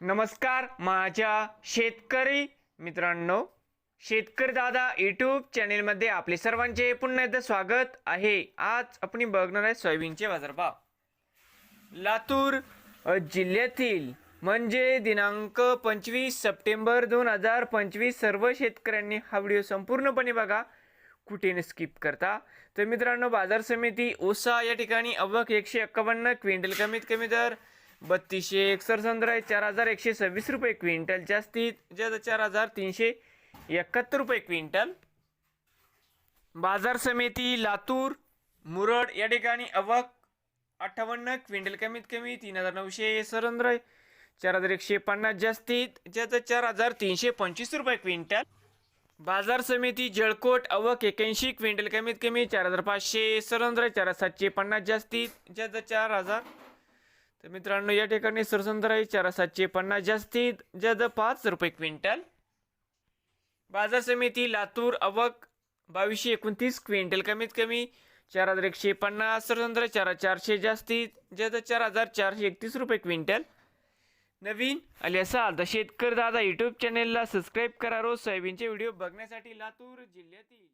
नमस्कार माझ्या शेतकरी मित्रांनो शेतकरी दादा यूट्यूब चॅनेलमध्ये आपले सर्वांचे पुन्हा एकदा स्वागत आहे. आज आपण बघणार आहे सोयाबीनचे बाजारभाव. लातूर जिल्ह्यातील म्हणजे दिनांक पंचवीस सप्टेंबर दोन हजार पंचवीस सर्व शेतकऱ्यांनी हा व्हिडिओ संपूर्णपणे बघा. कुठे न स्किप करता. तर मित्रांनो बाजार समिती ओसा या ठिकाणी अवक एकशे एक्कावन्न क्विंटल कमीत कमी दर बत्तीसशे एकसष्ट संद्र आहे चार हजार एकशे सव्वीस रुपये क्विंटल जास्तीत जास्त चार हजार तीनशे एकाहत्तर रुपये क्विंटल. बाजार समिती लातूर मुरड या ठिकाणी अवक अठ्ठावन्न क्विंटल कमीत कमी तीन हजार नऊशे सरंद्र चार हजार एकशे पन्नास जास्तीत जास्त चार हजार तीनशे पंचवीस रुपये क्विंटल. बाजार समिती जळकोट अवक एक्याऐंशी क्विंटल कमीत कमी चार हजार पाचशे सरंद्र चार हजार सातशे पन्नास जास्तीत जास्त चार हजार तर मित्रांनो या ठिकाणी सरसंद्र आहे चार सातशे पन्नास जास्तीत जास्त पाच रुपये क्विंटल. बाजार समिती लातूर अवक बावीसशे एकोणतीस क्विंटल. कमीत कमी चार हजार एकशे पन्नास सरसंद्र चार चारशे जास्तीत जास्त चार हजार चारशे एकतीस रुपये क्विंटल. नवीन आले असाल तर शेतकरी दादा यूट्यूब चॅनेलला सबस्क्राईब करा रोज सोयाबीनचे व्हिडिओ बघण्यासाठी लातूर जिल्ह्यातील.